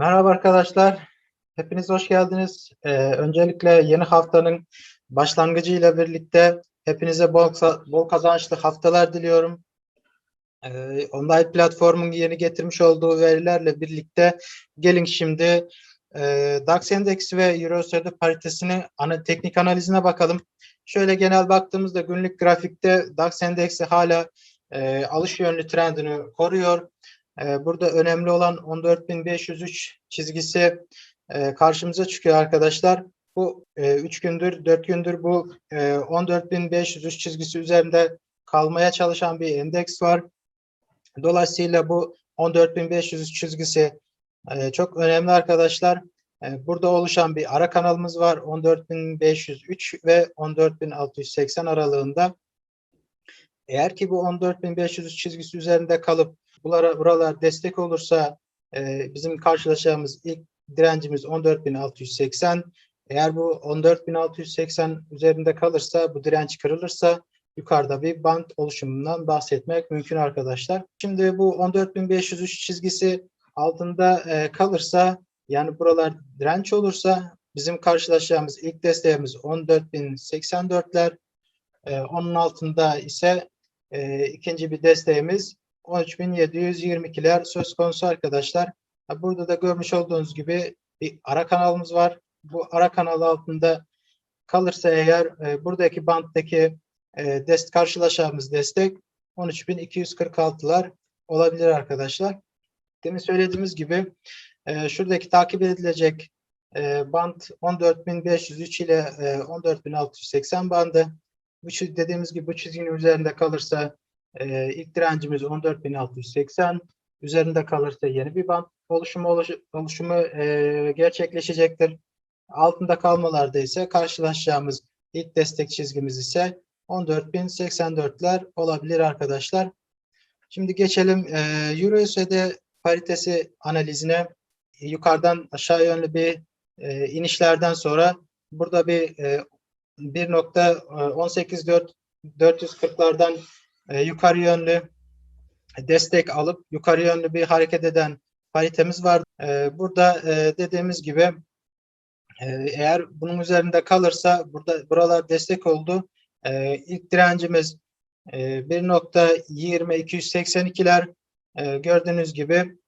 Merhaba arkadaşlar. Hepiniz hoş geldiniz. Ee, öncelikle yeni haftanın başlangıcıyla birlikte hepinize bol, bol kazançlı haftalar diliyorum. Ee, online platformun yeni getirmiş olduğu verilerle birlikte gelin şimdi e, DAX endeksi ve Euro paritesini ana, teknik analizine bakalım. Şöyle genel baktığımızda günlük grafikte DAX endeksi hala e, alış yönlü trendini koruyor. Ee, burada önemli olan 14.503 çizgisi e, karşımıza çıkıyor arkadaşlar. Bu 3 e, gündür, 4 gündür bu 14.503 e, çizgisi üzerinde kalmaya çalışan bir endeks var. Dolayısıyla bu 14.503 çizgisi çok önemli arkadaşlar. Burada oluşan bir ara kanalımız var. 14.503 ve 14.680 aralığında. Eğer ki bu 14.503 çizgisi üzerinde kalıp Buralar, buralar destek olursa e, bizim karşılaşacağımız ilk direncimiz 14.680. Eğer bu 14.680 üzerinde kalırsa, bu direnç kırılırsa yukarıda bir band oluşumundan bahsetmek mümkün arkadaşlar. Şimdi bu 14.503 çizgisi altında e, kalırsa yani buralar direnç olursa bizim karşılaşacağımız ilk desteğimiz 14.084'ler. E, onun altında ise e, ikinci bir desteğimiz 13.722'ler söz konusu arkadaşlar. Burada da görmüş olduğunuz gibi bir ara kanalımız var. Bu ara kanal altında kalırsa eğer e, buradaki banttaki e, dest karşılaşacağımız destek 13.246'lar olabilir arkadaşlar. Demin söylediğimiz gibi e, şuradaki takip edilecek e, band 14.503 ile e, 14.680 bandı. Bu dediğimiz gibi bu çizginin üzerinde kalırsa e, ilk direncimiz 14.680. Üzerinde kalırsa yeni bir band oluşumu oluş, oluşumu e, gerçekleşecektir. Altında kalmalarda ise karşılaşacağımız ilk destek çizgimiz ise 14.084'ler olabilir arkadaşlar. Şimdi geçelim e, Euro USD paritesi analizine. Yukarıdan aşağı yönlü bir e, inişlerden sonra burada bir e, 1.18440'lardan e, yukarı yönlü destek alıp yukarı yönlü bir hareket eden paritemiz var. E, burada e, dediğimiz gibi eğer bunun üzerinde kalırsa burada buralar destek oldu. E, ilk direncimiz e, 1.20282'ler e, gördüğünüz gibi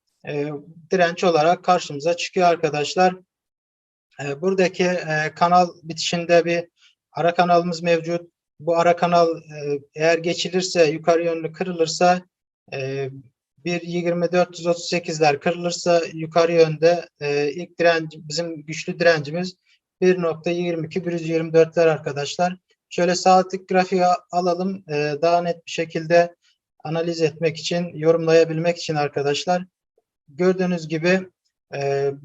direnç olarak karşımıza çıkıyor arkadaşlar. Buradaki kanal bitişinde bir ara kanalımız mevcut bu ara kanal e, eğer geçilirse yukarı yönlü kırılırsa e, 1.20.438'ler kırılırsa yukarı yönde e, ilk direnç bizim güçlü direncimiz 1.22 arkadaşlar. Şöyle saatlik grafiği alalım e, daha net bir şekilde analiz etmek için, yorumlayabilmek için arkadaşlar. Gördüğünüz gibi e,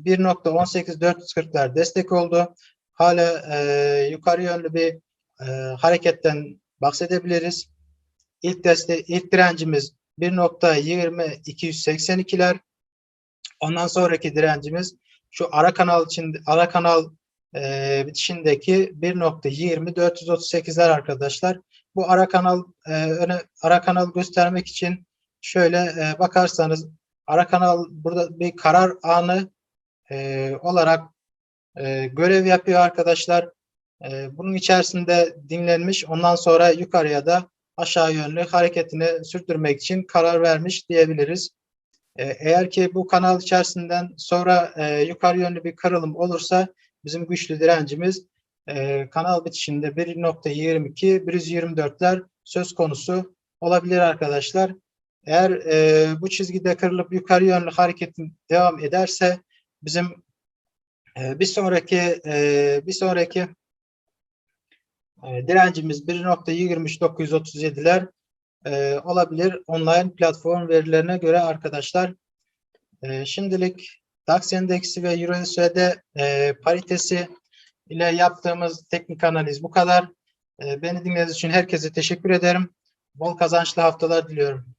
1.18440'lar destek oldu. Hala e, yukarı yönlü bir e, hareketten bahsedebiliriz. İlk deste, ilk direncimiz 1.20282'ler. Ondan sonraki direncimiz şu ara kanal için ara kanal e, bitişindeki 1.20438'ler arkadaşlar. Bu ara kanal e, öne, ara kanal göstermek için şöyle e, bakarsanız ara kanal burada bir karar anı e, olarak e, görev yapıyor arkadaşlar. Ee, bunun içerisinde dinlenmiş ondan sonra yukarıya da aşağı yönlü hareketini sürdürmek için karar vermiş diyebiliriz. Ee, eğer ki bu kanal içerisinden sonra e, yukarı yönlü bir kırılım olursa bizim güçlü direncimiz e, kanal bitişinde 1.22 124'ler söz konusu olabilir arkadaşlar. Eğer e, bu çizgide kırılıp yukarı yönlü hareketin devam ederse bizim bir sonraki bir sonraki e, direncimiz 1.23937'ler e, olabilir online platform verilerine göre arkadaşlar. E, şimdilik DAX endeksi ve EURUSD e, paritesi ile yaptığımız teknik analiz bu kadar. Beni dinlediğiniz için herkese teşekkür ederim. Bol kazançlı haftalar diliyorum.